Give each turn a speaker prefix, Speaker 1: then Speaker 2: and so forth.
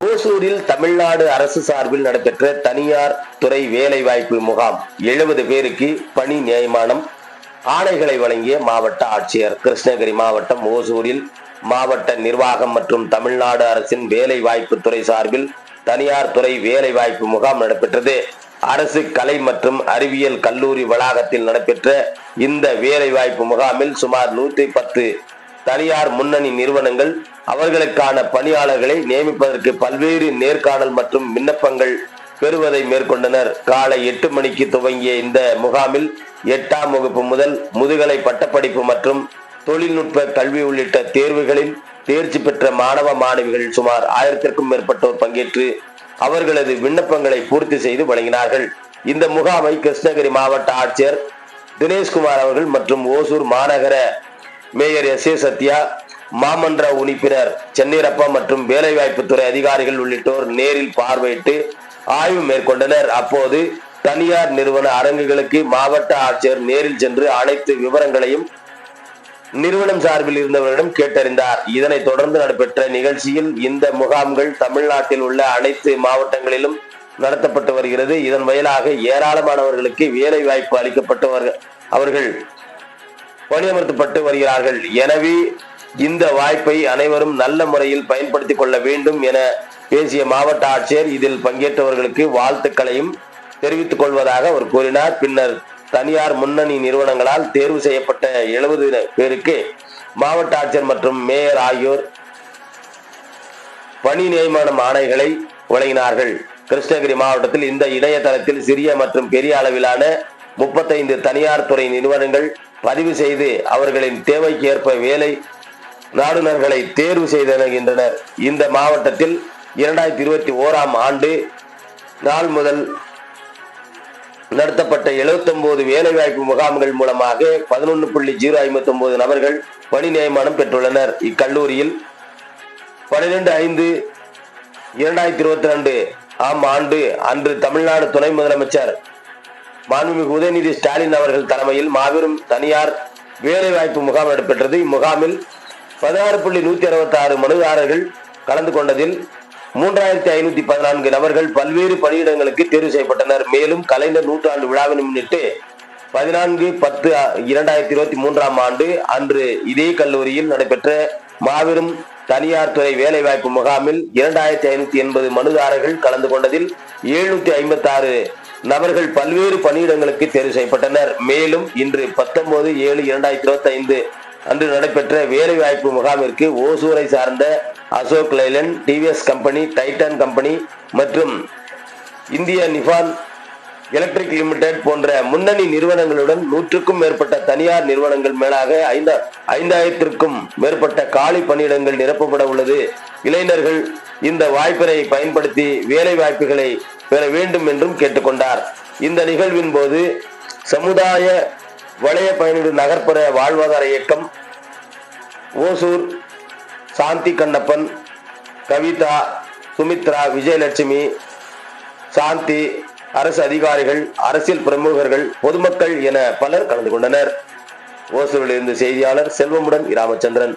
Speaker 1: ஓசூரில் தமிழ்நாடு அரசு சார்பில் நடைபெற்ற தனியார் துறை வேலைவாய்ப்பு முகாம் எழுபது பேருக்கு பணி நியமனம் ஆணைகளை வழங்கிய மாவட்ட ஆட்சியர். கிருஷ்ணகிரி மாவட்டம் ஓசூரில் மாவட்ட நிர்வாகம் மற்றும் தமிழ்நாடு அரசின் வேலை வாய்ப்பு துறை சார்பில் தனியார் துறை வேலைவாய்ப்பு முகாம் நடைபெற்றது. அரசு கலை மற்றும் அறிவியல் கல்லூரி வளாகத்தில் நடைபெற்ற இந்த வேலைவாய்ப்பு முகாமில் சுமார் நூத்தி பத்து தனியார் முன்னணி நிறுவனங்கள் அவர்களுக்கான பணியாளர்களை நியமிப்பதற்கு பல்வேறு நேர்காணல் மற்றும் விண்ணப்பங்கள் பெறுவதை மேற்கொண்டனர். காலை எட்டு மணிக்கு துவங்கிய இந்த முகாமில் எட்டாம் வகுப்பு முதல் முதுகலை பட்டப்படிப்பு மற்றும் தொழில்நுட்ப கல்வி உள்ளிட்ட தேர்வுகளில் தேர்ச்சி பெற்ற மாணவ மாணவிகள் சுமார் ஆயிரத்திற்கும் மேற்பட்டோர் பங்கேற்று அவர்களது விண்ணப்பங்களை பூர்த்தி செய்து வழங்கினார்கள். இந்த முகாமை கிருஷ்ணகிரி மாவட்ட ஆட்சியர் தினேஷ்குமார் அவர்கள் மற்றும் ஓசூர் மாநகர மேயர் எஸ் ஏ சத்யா மாமன்ற உறுப்பினர் சென்னிரப்பா மற்றும் வேலைவாய்ப்புத்துறை அதிகாரிகள் உள்ளிட்டோர் நேரில் பார்வையிட்டு ஆய்வு மேற்கொண்டனர். அப்போது தனியார் நிறுவன அரங்குகளுக்கு மாவட்ட ஆட்சியர் நேரில் சென்று அனைத்து விவரங்களையும் நிறுவனம் சார்பில் இருந்தவர்களிடம் கேட்டறிந்தார். இதனைத் தொடர்ந்து நடைபெற்ற நிகழ்ச்சியில் இந்த முகாம்கள் தமிழ்நாட்டில் உள்ள அனைத்து மாவட்டங்களிலும் நடத்தப்பட்டு வருகிறது. இதன் வாயிலாக ஏராளமானவர்களுக்கு வேலை வாய்ப்பு அளிக்கப்பட்டு அவர்கள் பணியமர்த்தப்பட்டு வருகிறார்கள். எனவே இந்த வாய்ப்பை அனைவரும் நல்ல முறையில் பயன்படுத்திக் கொள்ள வேண்டும் என பேசிய மாவட்ட ஆட்சியர் இதில் பங்கேற்றவர்களுக்கு வாழ்த்துக்களையும் தெரிவித்துக் கொள்வதாக அவர் கூறினார். பின்னர் தனியார் முன்னணி நிறுவனங்களால் தேர்வு செய்யப்பட்ட எழுபது பேருக்கு மாவட்ட ஆட்சியர் மற்றும் மேயர் ஆகியோர் பணி நியமனம் ஆணைகளை வழங்கினார்கள். கிருஷ்ணகிரி மாவட்டத்தில் இந்த இணையதளத்தில் சிறிய மற்றும் பெரிய அளவிலான முப்பத்தைந்து தனியார் துறை நிறுவனங்கள் பதிவு செய்து அவர்களின் தேவைக்கு ஏற்ப வேலை நாடுநர்களை தேர்வு செய்தனர் இந்த மாவட்டத்தில் இரண்டாயிரத்தி இருபத்தி ஓராம் ஆண்டு நாள் முதல் நடத்தப்பட்ட 79 வேலைவாய்ப்பு முகாம்கள் மூலமாக பதினொன்று புள்ளி ஜீரோ ஐம்பத்தி ஒன்பது நபர்கள் பணி நியமனம் பெற்றுள்ளனர். இக்கல்லூரியில் பனிரெண்டு ஐந்து இரண்டாயிரத்தி இருபத்தி ரெண்டு ஆம் ஆண்டு அன்று தமிழ்நாடு துணை முதலமைச்சர் மாண்புமிகு உதயநிதி ஸ்டாலின் அவர்கள் தலைமையில் மாபெரும் தனியார் வேலைவாய்ப்பு முகாம் நடைபெற்றது. இம்முகாமில் பதினாறு புள்ளி நூத்தி அறுபத்தி ஆறு மனுதாரர்கள் கலந்து கொண்டதில் மூன்றாயிரத்தி ஐநூத்தி பதினான்கு நபர்கள் பல்வேறு பணியிடங்களுக்கு தேர்வு செய்யப்பட்டனர். மேலும் கலைஞர் நூற்றாண்டு விழாவினை முன்னிட்டு பதினான்கு பத்து இரண்டாயிரத்தி இருபத்தி மூன்றாம் ஆண்டு அன்று இதே கல்லூரியில் நடைபெற்ற மாபெரும் தனியார் துறை வேலைவாய்ப்பு முகாமில் இரண்டாயிரத்தி ஐநூத்தி எண்பது மனுதாரர்கள் கலந்து கொண்டதில் எழுநூத்தி ஐம்பத்தி ஆறு நபர்கள் பல்வேறு பணியிடங்களுக்கு தேர்வு செய்யப்பட்டனர். மேலும் இன்று பத்தொன்பது ஏழு இரண்டாயிரத்தி இருபத்தி ஐந்து அன்று நடைபெற்ற வேலைவாய்ப்பு முகாமிற்கு ஓசூரை சார்ந்த Ashok Leyland TVS company Titan company மற்றும் இந்திய நிஃபான் எலக்ட்ரிக் லிமிடெட் போன்ற முன்னணி நிறுவனங்களுடன் நூற்றுக்கும் மேற்பட்ட தனியார் நிறுவனங்கள் மேலாக ஐந்த ஐந்தாயிரத்திற்கும் மேற்பட்ட காலி பணியிடங்கள் நிரப்பப்பட உள்ளது. இளைஞர்கள் இந்த வாய்ப்பினை பயன்படுத்தி வேலை வாய்ப்புகளை பெற வேண்டும் என்றும் கேட்டுக்கொண்டார். இந்த நிகழ்வின் போது சமுதாய வளைய பயணிடு நகர்ப்புற வாழ்வாதார இயக்கம் ஓசூர் சாந்தி கண்ணப்பன் கவிதா சுமித்ரா விஜயலட்சுமி சாந்தி அரசு அதிகாரிகள் அரசியல் பிரமுகர்கள் பொதுமக்கள் என பலர் கலந்து கொண்டனர். ஓசூரிலிருந்து செய்தியாளர் செல்வமுடன் ராமச்சந்திரன்